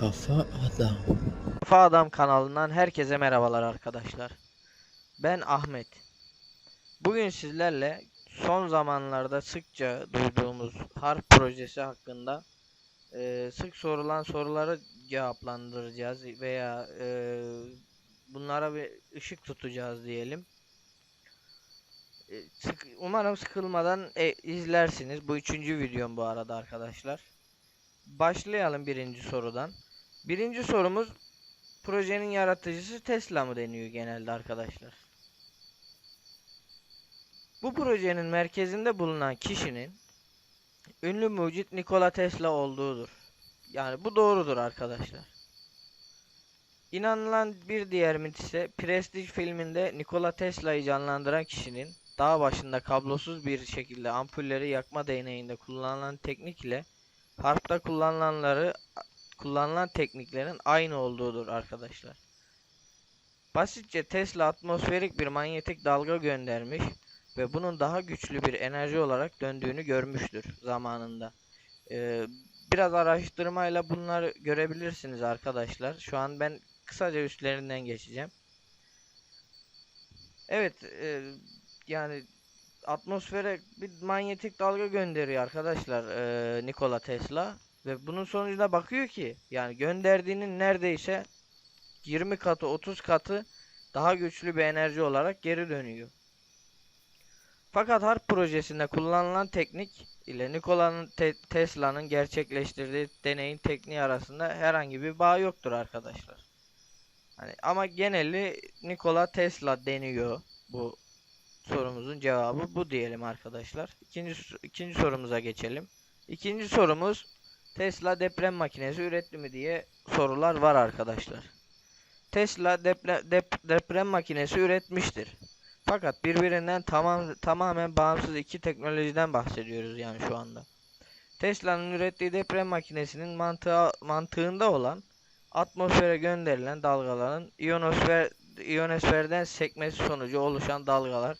Kafa Adam. Kafa Adam kanalından herkese merhabalar arkadaşlar. Ben Ahmet. Bugün sizlerle son zamanlarda sıkça duyduğumuz harp projesi hakkında e, sık sorulan soruları cevaplandıracağız veya e, bunlara bir ışık tutacağız diyelim. E, umarım sıkılmadan e, izlersiniz. Bu üçüncü videom bu arada arkadaşlar. Başlayalım birinci sorudan. Birinci sorumuz projenin yaratıcısı Tesla mı deniyor genelde arkadaşlar? Bu projenin merkezinde bulunan kişinin ünlü mucit Nikola Tesla olduğudur. Yani bu doğrudur arkadaşlar. İnanılan bir diğer mit ise Prestige filminde Nikola Tesla'yı canlandıran kişinin dağ başında kablosuz bir şekilde ampulleri yakma deneyinde kullanılan teknik ile harpta kullanılanları kullanılan tekniklerin aynı olduğudur arkadaşlar. Basitçe Tesla atmosferik bir manyetik dalga göndermiş ve bunun daha güçlü bir enerji olarak döndüğünü görmüştür zamanında. Ee, biraz araştırmayla bunları görebilirsiniz arkadaşlar. Şu an ben kısaca üstlerinden geçeceğim. Evet, e, yani atmosfere bir manyetik dalga gönderiyor arkadaşlar e, Nikola Tesla. Ve bunun sonucunda bakıyor ki yani gönderdiğinin neredeyse 20 katı 30 katı daha güçlü bir enerji olarak geri dönüyor. Fakat harp projesinde kullanılan teknik ile Nikola'nın Te- Tesla'nın gerçekleştirdiği deneyin tekniği arasında herhangi bir bağ yoktur arkadaşlar. Hani ama geneli Nikola Tesla deniyor bu sorumuzun cevabı bu diyelim arkadaşlar. İkinci ikinci sorumuza geçelim. İkinci sorumuz Tesla deprem makinesi üretti mi diye sorular var arkadaşlar. Tesla depre, dep- deprem makinesi üretmiştir. Fakat birbirinden tamam tamamen bağımsız iki teknolojiden bahsediyoruz yani şu anda. Tesla'nın ürettiği deprem makinesinin mantığı, mantığında olan atmosfere gönderilen dalgaların iyonosfer iyonosferden sekmesi sonucu oluşan dalgalar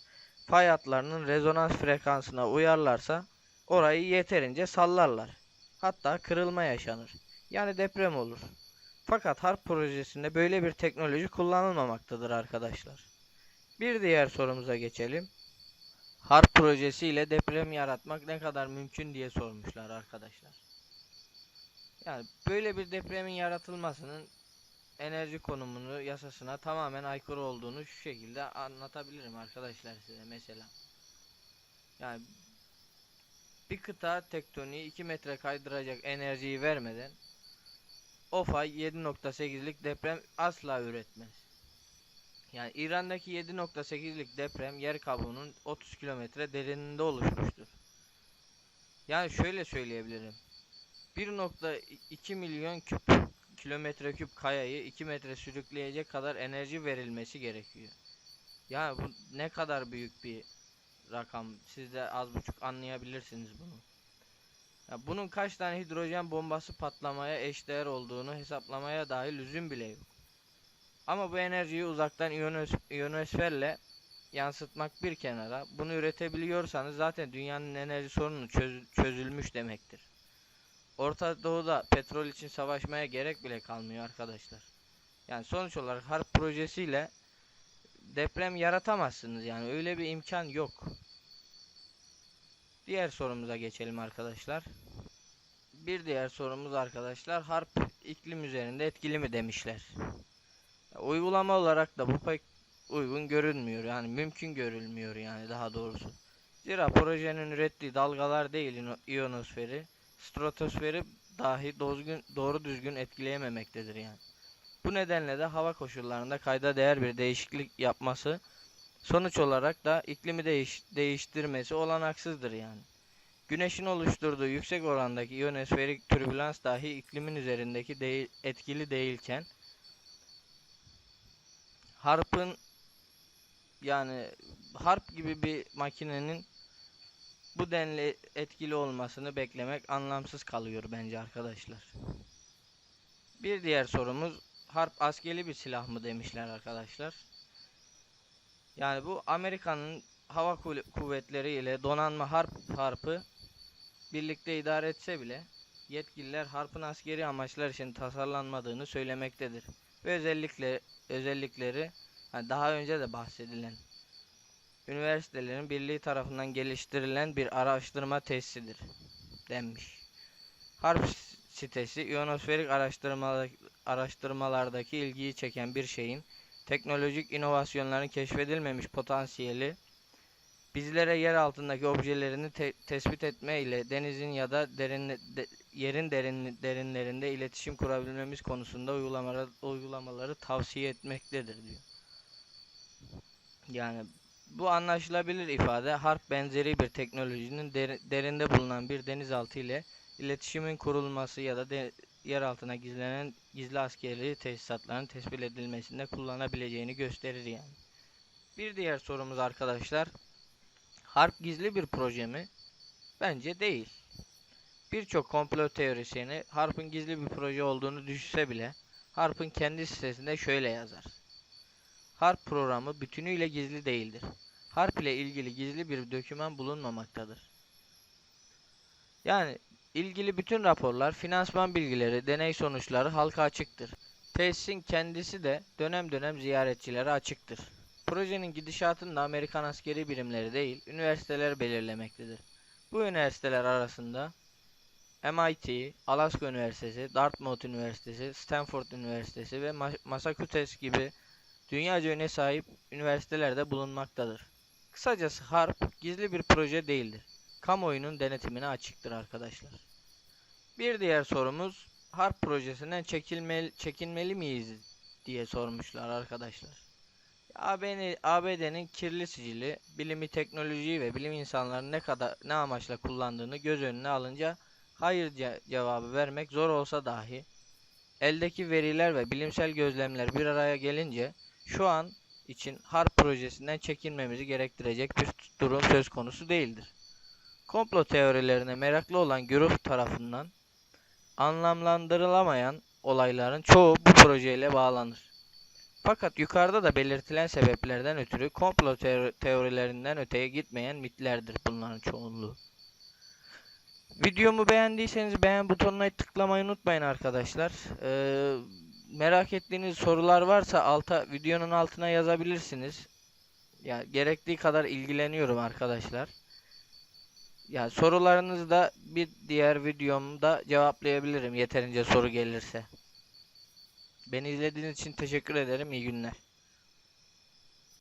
fay hatlarının rezonans frekansına uyarlarsa orayı yeterince sallarlar. Hatta kırılma yaşanır. Yani deprem olur. Fakat harp projesinde böyle bir teknoloji kullanılmamaktadır arkadaşlar. Bir diğer sorumuza geçelim. Harp projesi ile deprem yaratmak ne kadar mümkün diye sormuşlar arkadaşlar. Yani böyle bir depremin yaratılmasının enerji konumunu yasasına tamamen aykırı olduğunu şu şekilde anlatabilirim arkadaşlar size mesela. Yani bir kıta tektoniği 2 metre kaydıracak enerjiyi vermeden o fay 7.8'lik deprem asla üretmez. Yani İran'daki 7.8'lik deprem yer kabuğunun 30 kilometre derinliğinde oluşmuştur. Yani şöyle söyleyebilirim. 1.2 milyon küp kilometre küp kayayı 2 metre sürükleyecek kadar enerji verilmesi gerekiyor. Yani bu ne kadar büyük bir rakam. Siz de az buçuk anlayabilirsiniz bunu. Ya bunun kaç tane hidrojen bombası patlamaya eşdeğer olduğunu hesaplamaya dahi lüzum bile yok. Ama bu enerjiyi uzaktan iyonos iyonosferle yansıtmak bir kenara. Bunu üretebiliyorsanız zaten dünyanın enerji sorunu çöz- çözülmüş demektir. Orta Doğu'da petrol için savaşmaya gerek bile kalmıyor arkadaşlar. Yani sonuç olarak harp projesiyle deprem yaratamazsınız yani öyle bir imkan yok. Diğer sorumuza geçelim arkadaşlar. Bir diğer sorumuz arkadaşlar harp iklim üzerinde etkili mi demişler. Uygulama olarak da bu pek uygun görünmüyor yani mümkün görülmüyor yani daha doğrusu. Zira projenin ürettiği dalgalar değil iyonosferi, stratosferi dahi dozgun, doğru düzgün etkileyememektedir yani. Bu nedenle de hava koşullarında kayda değer bir değişiklik yapması sonuç olarak da iklimi değiş değiştirmesi olanaksızdır yani. Güneşin oluşturduğu yüksek orandaki iyonosferik türbülans dahi iklimin üzerindeki değil, etkili değilken harpın yani harp gibi bir makinenin bu denli etkili olmasını beklemek anlamsız kalıyor bence arkadaşlar. Bir diğer sorumuz harp askeri bir silah mı demişler arkadaşlar. Yani bu Amerika'nın hava kuvve- kuvvetleri ile donanma harp harpı birlikte idare etse bile yetkililer harpın askeri amaçlar için tasarlanmadığını söylemektedir. Ve özellikle özellikleri hani daha önce de bahsedilen üniversitelerin birliği tarafından geliştirilen bir araştırma tesisidir denmiş. Harp sitesi iyonosferik araştırmalar, araştırmalardaki ilgiyi çeken bir şeyin teknolojik inovasyonların keşfedilmemiş potansiyeli bizlere yer altındaki objelerini te- tespit etme ile denizin ya da derin, de- yerin derin, derinlerinde iletişim kurabilmemiz konusunda uygulamaları, uygulamaları tavsiye etmektedir diyor. Yani bu anlaşılabilir ifade harp benzeri bir teknolojinin deri- derinde bulunan bir denizaltı ile iletişimin kurulması ya da de- yer altına gizlenen gizli askeri tesisatların tespit edilmesinde kullanabileceğini gösterir yani. Bir diğer sorumuz arkadaşlar. Harp gizli bir proje mi? Bence değil. Birçok komplo teorisyeni Harp'ın gizli bir proje olduğunu düşünse bile Harp'ın kendi sitesinde şöyle yazar. Harp programı bütünüyle gizli değildir. Harp ile ilgili gizli bir doküman bulunmamaktadır. Yani ilgili bütün raporlar, finansman bilgileri, deney sonuçları halka açıktır. Tesisin kendisi de dönem dönem ziyaretçilere açıktır. Projenin gidişatını da Amerikan askeri birimleri değil, üniversiteler belirlemektedir. Bu üniversiteler arasında MIT, Alaska Üniversitesi, Dartmouth Üniversitesi, Stanford Üniversitesi ve Ma- Massachusetts gibi dünyaca öne sahip üniversiteler de bulunmaktadır. Kısacası HARP gizli bir proje değildir. Kamuoyunun denetimine açıktır arkadaşlar. Bir diğer sorumuz HARP projesinden çekilmeli, çekinmeli miyiz diye sormuşlar arkadaşlar. ABD'nin kirli sicili, bilimi, teknolojiyi ve bilim insanlarının ne kadar ne amaçla kullandığını göz önüne alınca hayır ce- cevabı vermek zor olsa dahi eldeki veriler ve bilimsel gözlemler bir araya gelince şu an için harp projesinden çekinmemizi gerektirecek bir durum söz konusu değildir. Komplo teorilerine meraklı olan güruh tarafından anlamlandırılamayan olayların çoğu bu projeyle bağlanır. Fakat yukarıda da belirtilen sebeplerden ötürü komplo teori- teorilerinden öteye gitmeyen mitlerdir bunların çoğunluğu. Videomu beğendiyseniz beğen butonuna tıklamayı unutmayın arkadaşlar. Ee, merak ettiğiniz sorular varsa alta videonun altına yazabilirsiniz. Ya gerektiği kadar ilgileniyorum arkadaşlar. Ya sorularınızı da bir diğer videomda cevaplayabilirim yeterince soru gelirse. Beni izlediğiniz için teşekkür ederim. İyi günler.